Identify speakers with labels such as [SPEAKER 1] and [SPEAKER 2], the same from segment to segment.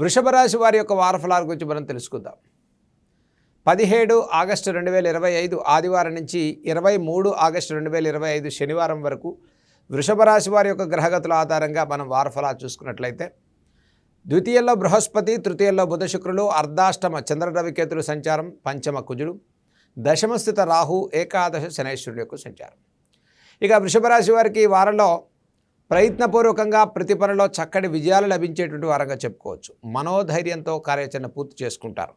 [SPEAKER 1] వృషభ రాశి వారి యొక్క వారఫలాల గురించి మనం తెలుసుకుందాం. పదిహేడు ఆగస్టు రెండు వేల ఇరవై ఐదు ఆదివారం నుంచి ఇరవై మూడు ఆగస్టు రెండు వేల ఇరవై ఐదు శనివారం వరకు వృషభ రాశి వారి యొక్క గ్రహగతుల ఆధారంగా మనం వారఫలాలు చూసుకున్నట్లయితే ద్వితీయంలో బృహస్పతి తృతీయంలో బుధ శుక్రులు అర్ధాష్టమ చంద్ర రవికేతుల సంచారం పంచమ కుజుడు దశమస్థిత రాహు ఏకాదశ శనేశ్వరుడు యొక్క సంచారం. ఇక వృషభ రాశి వారికి ఈ వారంలో ప్రయత్నపూర్వకంగా ప్రతి పనిలో చక్కటి విజయాలు లభించేటువంటి వారంగా చెప్పుకోవచ్చు. మనోధైర్యంతో కార్యాచరణ పూర్తి చేసుకుంటారు.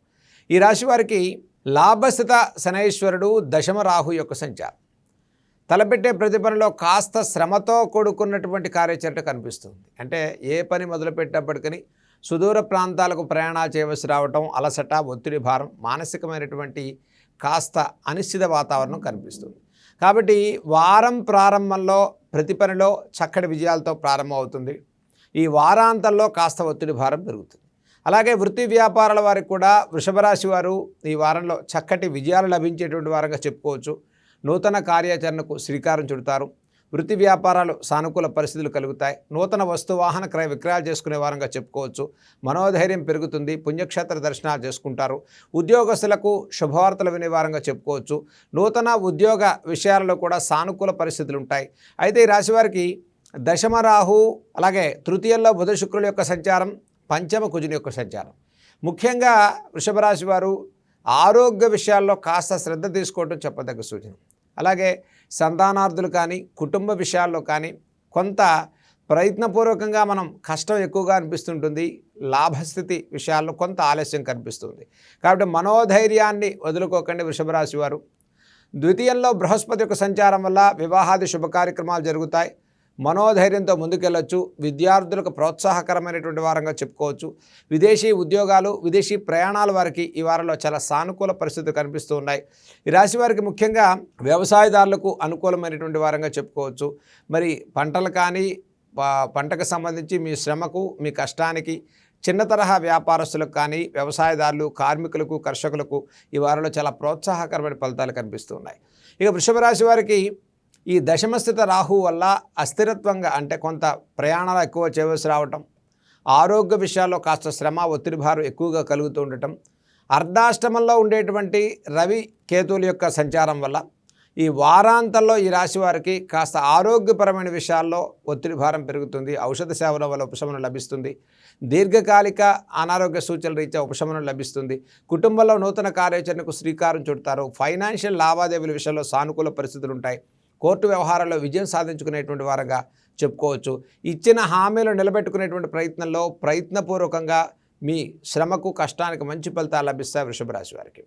[SPEAKER 1] ఈ రాశి వారికి లాభస్థిత శనైశ్వరుడు దశమ రాహు యొక్క సంచారం. తలపెట్టే ప్రతి పనిలో కాస్త శ్రమతో కూడుకున్నటువంటి కార్యాచరణ కనిపిస్తుంది. అంటే ఏ పని మొదలుపెట్టినప్పటికీ సుదూర ప్రాంతాలకు ప్రయాణాలు చేయవలసి రావటం అలసట ఒత్తిడి భారం మానసికమైనటువంటి కాస్త అనిశ్చిత వాతావరణం కనిపిస్తుంది. కాబట్టి వారం ప్రారంభంలో ప్రతి పనిలో చక్కటి విజయాలతో ప్రారంభమవుతుంది. ఈ వారాంతంలో కాస్త ఒత్తిడి భారం పెరుగుతుంది. అలాగే వృత్తి వ్యాపారాల వారికి కూడా వృషభరాశి వారు ఈ వారంలో చక్కటి విజయాలు లభించేటువంటి వారంగా చెప్పుకోవచ్చు. నూతన కార్యాచరణకు శ్రీకారం చుడతారు. వృత్తి వ్యాపారాలు సానుకూల పరిస్థితులు కలుగుతాయి. నూతన వస్తు వాహన క్రయ విక్రయాలు చేసుకునే వారంగా చెప్పుకోవచ్చు. మనోధైర్యం పెరుగుతుంది. పుణ్యక్షేత్ర దర్శనాలు చేసుకుంటారు. ఉద్యోగస్తులకు శుభవార్తలు వినేవారంగా చెప్పుకోవచ్చు. నూతన ఉద్యోగ విషయాలలో కూడా సానుకూల పరిస్థితులు ఉంటాయి. అయితే ఈ రాశివారికి దశమ రాహు అలాగే తృతీయంలో బుధ శుక్రుల యొక్క సంచారం పంచమ కుజుని యొక్క సంచారం. ముఖ్యంగా వృషభ రాశి వారు ఆరోగ్య విషయాల్లో కాస్త శ్రద్ధ తీసుకోవటం చెప్పదగ్గ సూచన. అలాగే సంతానార్థులు కానీ కుటుంబ విషయాల్లో కానీ కొంత ప్రయత్నపూర్వకంగా మనం కష్టం ఎక్కువగా అనిపిస్తుంటుంది. లాభస్థితి విషయాల్లో కొంత ఆలస్యం కనిపిస్తుంది. కాబట్టి మనోధైర్యాన్ని వదులుకోకండి వృషభరాశి వారు. ద్వితీయంలో బృహస్పతి యొక్క సంచారం వల్ల వివాహాది శుభ కార్యక్రమాలు జరుగుతాయి. మనోధైర్యంతో ముందుకెళ్ళొచ్చు విద్యార్థులకు ప్రోత్సాహకరమైనటువంటి వారంగా చెప్పుకోవచ్చు. విదేశీ ఉద్యోగాలు విదేశీ ప్రయాణాలు వారికి ఈ వారంలో చాలా సానుకూల పరిస్థితులు కనిపిస్తూ ఉన్నాయి. ఈ రాశి వారికి ముఖ్యంగా వ్యవసాయదారులకు అనుకూలమైనటువంటి వారంగా చెప్పుకోవచ్చు. మరి పంటలు కానీ పంటకు సంబంధించి మీ శ్రమకు మీ కష్టానికి చిన్న తరహా వ్యాపారస్తులకు కానీ వ్యవసాయదారులు కార్మికులకు కర్షకులకు ఈ వారంలో చాలా ప్రోత్సాహకరమైన ఫలితాలు కనిపిస్తున్నాయి ఇక వృషభ రాశి వారికి ఈ దశమస్థిత రాహు వల్ల అస్థిరత్వంగా అంటే కొంత ప్రయాణాలు ఎక్కువ చేయవలసి రావటం ఆరోగ్య విషయాల్లో కాస్త శ్రమ ఒత్తిడి భారం ఎక్కువగా కలుగుతూ ఉండటం అర్ధాష్టమంలో ఉండేటువంటి రవి కేతువుల యొక్క సంచారం వల్ల ఈ వారాంతంలో ఈ రాశి వారికి కాస్త ఆరోగ్యపరమైన విషయాల్లో ఒత్తిడి భారం పెరుగుతుంది ఔషధ సేవల వల్ల ఉపశమనం లభిస్తుంది దీర్ఘకాలిక అనారోగ్య సూచనల రీత్యా ఉపశమనం లభిస్తుంది కుటుంబంలో నూతన కార్యాచరణకు శ్రీకారం చుడతారు ఫైనాన్షియల్ లావాదేవీల విషయంలో సానుకూల పరిస్థితులు ఉంటాయి కోర్టు వ్యవహారాల్లో విజయం సాధించుకునేటువంటి వారంగా చెప్పుకోవచ్చు. ఇచ్చిన హామీలు నిలబెట్టుకునేటువంటి ప్రయత్నంలో ప్రయత్నపూర్వకంగా మీ శ్రమకు కష్టానికి మంచి ఫలితాలు లభిస్తాయి వృషభ రాశి వారికి.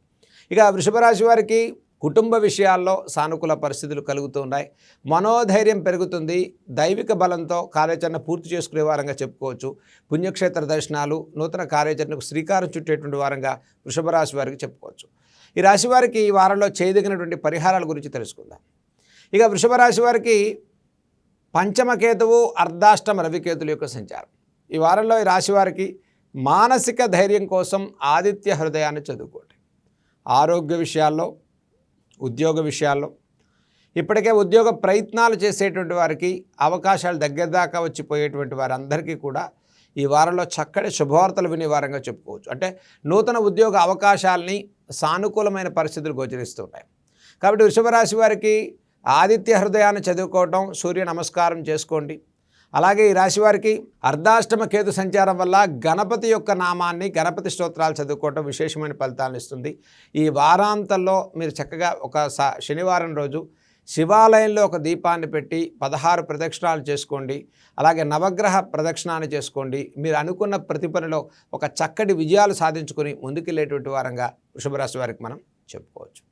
[SPEAKER 1] ఇక వృషభ రాశి వారికి కుటుంబ విషయాల్లో సానుకూల పరిస్థితులు కలుగుతున్నాయి మనోధైర్యం పెరుగుతుంది. దైవిక బలంతో కార్యాచరణ పూర్తి చేసుకునే వారంగా చెప్పుకోవచ్చు. పుణ్యక్షేత్ర దర్శనాలు నూతన కార్యాచరణకు శ్రీకారం చుట్టేటువంటి వారంగా వృషభ రాశి వారికి చెప్పుకోవచ్చు. ఈ రాశి వారికి ఈ వారంలో చేయదగినటువంటి పరిహారాల గురించి తెలుసుకుందాం. ఇక వృషభ రాశి వారికి పంచమకేతువు అర్ధాష్టమ రవికేతుల యొక్క సంచారం. ఈ వారంలో ఈ రాశి వారికి మానసిక ధైర్యం కోసం ఆదిత్య హృదయాన్ని చదువుకోండి. ఆరోగ్య విషయాల్లో ఉద్యోగ విషయాల్లో ఇప్పటికే ఉద్యోగ ప్రయత్నాలు చేసేటువంటి వారికి అవకాశాలు దగ్గర దాకా వచ్చిపోయేటువంటి వారందరికీ కూడా ఈ వారంలో చక్కటి శుభవార్తలు వినే వారంగా చెప్పుకోవచ్చు. అంటే నూతన ఉద్యోగ అవకాశాలని సానుకూలమైన పరిస్థితులు గోచరిస్తుంటాయి కాబట్టి వృషభ రాశి వారికి ఆదిత్య హృదయాన్ని చదువుకోవటం సూర్య నమస్కారం చేసుకోండి. అలాగే ఈ రాశి వారికి అర్ధాష్టమ కేతు సంచారం వల్ల గణపతి యొక్క నామాన్ని గణపతి స్తోత్రాలు చదువుకోవటం విశేషమైన ఫలితాలను ఇస్తుంది. ఈ వారాంతంలో మీరు చక్కగా ఒక శనివారం రోజు శివాలయంలో ఒక దీపాన్ని పెట్టి పదహారు ప్రదక్షిణాలు చేసుకోండి. అలాగే నవగ్రహ ప్రదక్షిణాన్ని చేసుకోండి. మీరు అనుకున్న ప్రతి పనిలో ఒక చక్కటి విజయాలు సాధించుకొని ముందుకెళ్ళేటువంటి వారంగా వృషభరాశి వారికి మనం చెప్పుకోవచ్చు.